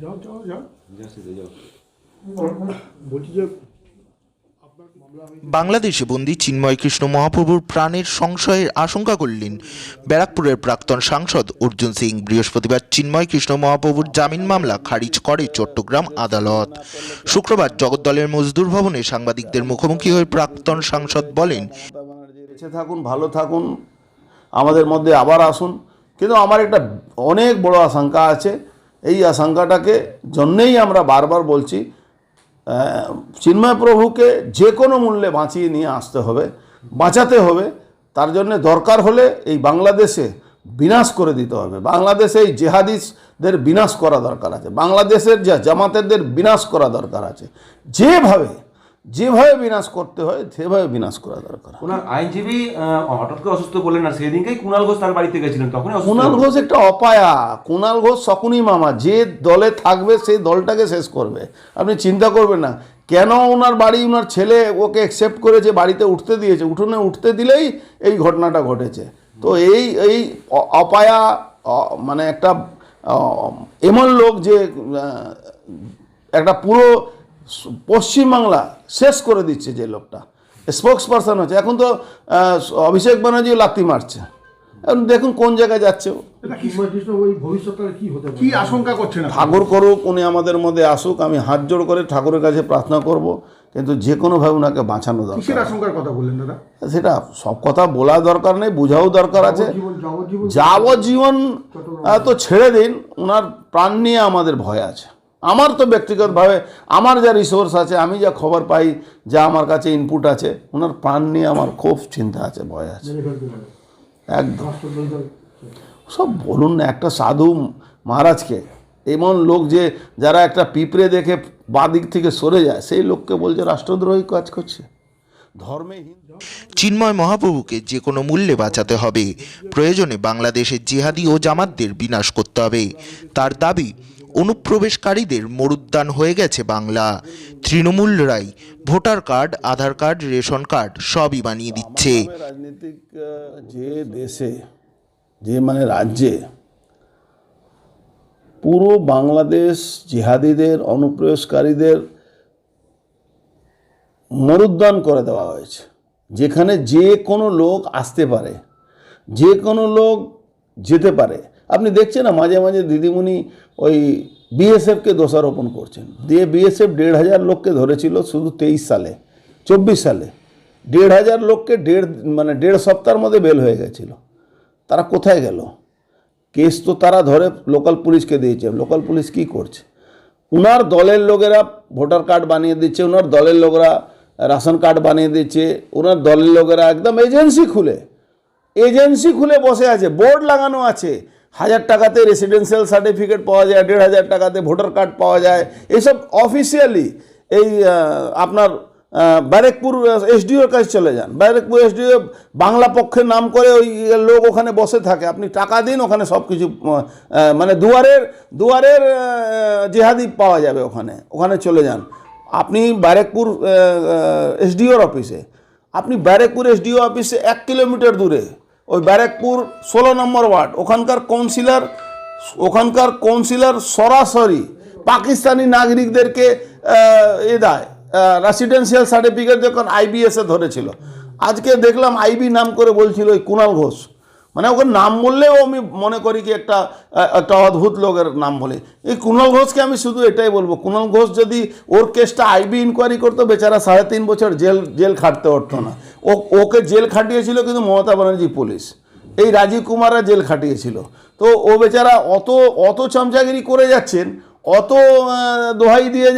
যাও যাও যাও। যাচ্ছি তো যাও। বলছি যে আপনার মামলা হয়েছে বাংলাদেশে বন্দী চিন্ময় কৃষ্ণ মহাপ্রভুর প্রাণের সংশয়ের আশঙ্কা করলেন ব্যারাকপুরের প্রাক্তন সাংসদ অর্জুন সিং। বৃহস্পতিবার চিন্ময় কৃষ্ণ মহাপ্রভুর জামিন মামলা খারিজ করে চট্টগ্রাম আদালত। শুক্রবার জগদ্দলের মজদুর ভবনে সাংবাদিকদের মুখোমুখি হয়ে প্রাক্তন সাংসদ বলেন বেঁচে থাকুন ভালো থাকুন আমাদের মধ্যে আবার আসুন। কিন্তু আমার একটা অনেক বড় আশঙ্কা আছে এই আশঙ্কাটাকে জন্যেই আমরা বারবার বলছি চিন্ময় প্রভুকে যে কোনো মূল্যে বাঁচিয়ে নিয়ে আসতে হবে, বাঁচাতে হবে। তার জন্য দরকার হলে এই বাংলাদেশে বিনাশ করে দিতে হবে। বাংলাদেশে এই জেহাদিসদের বিনাশ করা দরকার আছে। বাংলাদেশের যা জামাতেরদের বিনাশ করা দরকার আছে। যেভাবে যেভাবে বিনাশ করতে হয় সেভাবে বিনাশ করা দরকার। ওনার আইনজীবী হঠাৎ করে অসুস্থ বললেন না সেদিনকেই কুণাল ঘোষ তার বাড়িতে গেছিলেন অসুস্থ কুণাল ঘোষ একটা অপায়া। কুণাল ঘোষ শকুনি মামা যে দলে থাকবে সেই দলটাকে শেষ করবে। আপনি চিন্তা করবেন না কেন ওনার বাড়ি ওনার ছেলে ওকে অ্যাকসেপ্ট করেছে বাড়িতে উঠতে দিয়েছে? উঠোনে উঠতে দিলেই এই ঘটনাটা ঘটেছে। তো এই এই অপায়া মানে একটা এমন লোক যে একটা পুরো পশ্চিমবাংলা শেষ করে দিচ্ছে যে লোকটা। স্পোক্স পারসন হচ্ছে। এখন তো অভিষেক ব্যানার্জি লাত্তি মারছে। এখন দেখুন কোন জায়গায় যাচ্ছে ও। চিন্ময় কৃষ্ণ ওই ভবিষ্যৎকালে কি আশঙ্কা করছেন ঠাকুর করুক উনি আমাদের মধ্যে আসুক আমি হাত জোড় করে ঠাকুরের কাছে প্রার্থনা করব কিন্তু যে কোনোভাবে ওনাকে বাঁচানো দরকার। আশঙ্কার কথা বললেন দাদা? সেটা সব কথা বলা দরকার নেই বোঝাও দরকার আছে। জীবন যাবজ্জীবন যাবজ্জীবন তো ছেড়ে দিন ওনার প্রাণ নিয়ে আমাদের ভয় আছে। আমার তো ব্যক্তিগতভাবে আমার যা রিসোর্স আছে আমি যা খবর পাই যা আমার কাছে ইনপুট আছে ওনার প্রাণ নিয়ে আমার খুব চিন্তা আছে ভয় আছে। একদম। সব বলুন না একটা সাধু মহারাজকে এমন লোক যে যারা একটা পিঁপড়ে দেখে বাদিক থেকে সরে যায় সেই লোককে বলছে রাষ্ট্রদ্রোহী কাজ করছে। ধর্মে চিন্ময় মহাপ্রভুকে যে কোনো মূল্যে বাঁচাতে হবে। প্রয়োজনে বাংলাদেশের জিহাদি ও জামাতদের বিনাশ করতে হবে। তার দাবি অনুপ্রবেশকারীদের মরুদ্যান হয়ে গেছে Bangla. তৃণমূলরাই voter card, Aadhaar card, ration card সবই বানিয়ে দিচ্ছে। রাজনীতিক যে দেশে, যে মানে রাজ্যে পুরো বাংলাদেশ জিহাদিদের, অনুপ্রবেশকারীদের মরুদ্যান করে দেওয়া হয়েছে। যেখানে যে কোনো লোক আসতে পারে, যে কোনো লোক যেতে পারে। আপনি দেখছেন না, মাঝে মাঝে দিদিমণি ওই বিএসএফকে দোষারোপণ করছেন। দিয়ে বিএসএফ দেড় হাজার লোককে ধরেছিল শুধু তেইশ সালে, চব্বিশ সালে। দেড় হাজার লোককে দেড় মানে দেড় সপ্তাহের মধ্যে বেল হয়ে গেছিল। তারা কোথায় গেল? কেস তো তারা ধরে লোকাল পুলিশকে দিয়েছে। লোকাল পুলিশ কি করছে? উনার দলের লোকেরা ভোটার কার্ড বানিয়ে দিচ্ছে ওনার দলের লোকেরা রেশন কার্ড বানিয়ে দিচ্ছে ওনার দলের লোকেরা একদম এজেন্সি খুলে এজেন্সি খুলে বসে আছে, বোর্ড লাগানো আছে। হাজার টাকাতে রেসিডেন্সিয়াল সার্টিফিকেট পাওয়া যায়, দেড় হাজার টাকাতে ভোটার কার্ড পাওয়া যায়। এসব অফিসিয়ালি এই আপনার ব্যারেকপুর এসডিওর কাছে চলে যান। ব্যারেকপুর এসডিও বাংলা পক্ষের নাম করে ওই লোক ওখানে বসে থাকে। আপনি টাকা দিন, ওখানে সব কিছু মানে দুয়ারের দুয়ারের জেহাদি পাওয়া যাবে ওখানে। ওখানে চলে যান। আপনি ব্যারেকপুর এসডিওর অফিসে আপনি ব্যারেকপুর এসডিও অফিসে এক কিলোমিটার দূরে। ওই ব্যারেকপুর ষোলো নম্বর ওয়ার্ড, ওখানকার কাউন্সিলর ওখানকার কাউন্সিলর সরাসরি পাকিস্তানি নাগরিকদেরকে এ দেয় রেসিডেন্সিয়াল সার্টিফিকেট যখন আইবিএসে ধরেছিল। আজকে দেখলাম আইবি নাম করে বলছিল ওই কুণাল ঘোষ। মানে ওকে নাম বললেও আমি মনে করি কি একটা একটা অদ্ভুত লোকের নাম বলে। এই কুণাল ঘোষকে আমি শুধু এটাই বলব কুণাল ঘোষ যদি ওর কেসটা আইবি ইনকোয়ারি করতো, বেচারা সাড়ে তিন বছর জেল জেল খাটতে পারতো না। ও, ওকে জেল খাটিয়েছিল কিন্তু মমতা ব্যানার্জি পুলিশ। এই রাজীব কুমাররা জেল খাটিয়েছিল। তো ও বেচারা অত অত চামচাগিরি করে যাচ্ছেন, অত দোহাই দিয়ে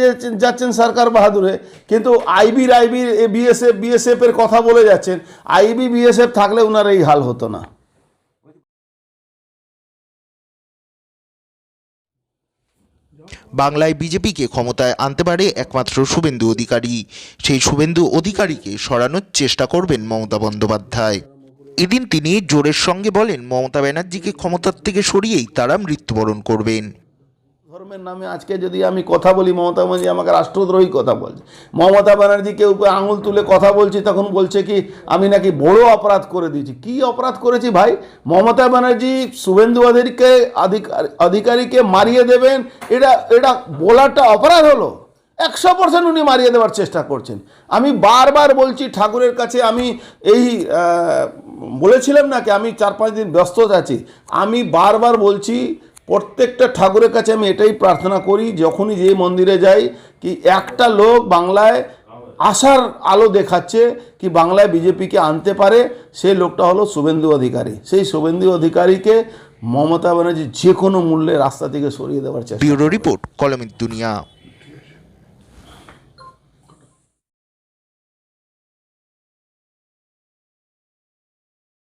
যাচ্ছেন সরকার বাহাদুরে, কিন্তু আইবির আইবির বিএসএফ বিএসএফের কথা বলে যাচ্ছেন। আইবি, বিএসএফ থাকলে ওনার এই হাল হতো না। বাংলায় বিজেপিকে ক্ষমতায় আনতে পারে একমাত্র শুভেন্দু অধিকারী। সেই শুভেন্দু অধিকারীকে সরানোর চেষ্টা করবেন মমতা বন্দ্যোপাধ্যায়। এদিন তিনি জোরের সঙ্গে বলেন, মমতা ব্যানার্জিকে ক্ষমতার থেকে সরিয়েই তারা মৃত্যুবরণ করবেন। ধর্মের নামে আজকে যদি আমি কথা বলি, মমতা ব্যানার্জি আমাকে রাষ্ট্রদ্রোহী কথা বলছে। মমতা ব্যানার্জিকে উপরে আঙুল তুলে কথা বলছি, তখন বলছে কি, আমি নাকি বড় অপরাধ করে দিয়েছি। কি অপরাধ করেছি ভাই? মমতা ব্যানার্জি শুভেন্দু অধিকারীকে অধিকার- অধিকারীকে মারিয়ে দেবেন, এটা এটা বলাটা অপরাধ হলো। একশো পার্সেন্ট উনি মারিয়ে দেওয়ার চেষ্টা করছেন। আমি বারবার বলছি, ঠাকুরের কাছে আমি এই বলেছিলাম নাকি আমি চার পাঁচ দিন ব্যস্ত আছি। আমি বারবার বলছি প্রত্যেকটা ঠাকুরের কাছে আমি এটাই প্রার্থনা করি, যখনই যে মন্দিরে যাই, কি একটা লোক বাংলায় আশার আলো দেখাচ্ছে কি বাংলায় বিজেপিকে আনতে পারে সেই লোকটা হলো শুভেন্দু অধিকারী। সেই শুভেন্দু অধিকারীকে মমতা ব্যানার্জি যে কোনো মূল্যে রাস্তা থেকে সরিয়ে দেওয়ার চেষ্টা রিপোর্ট কলমের দুনিয়া।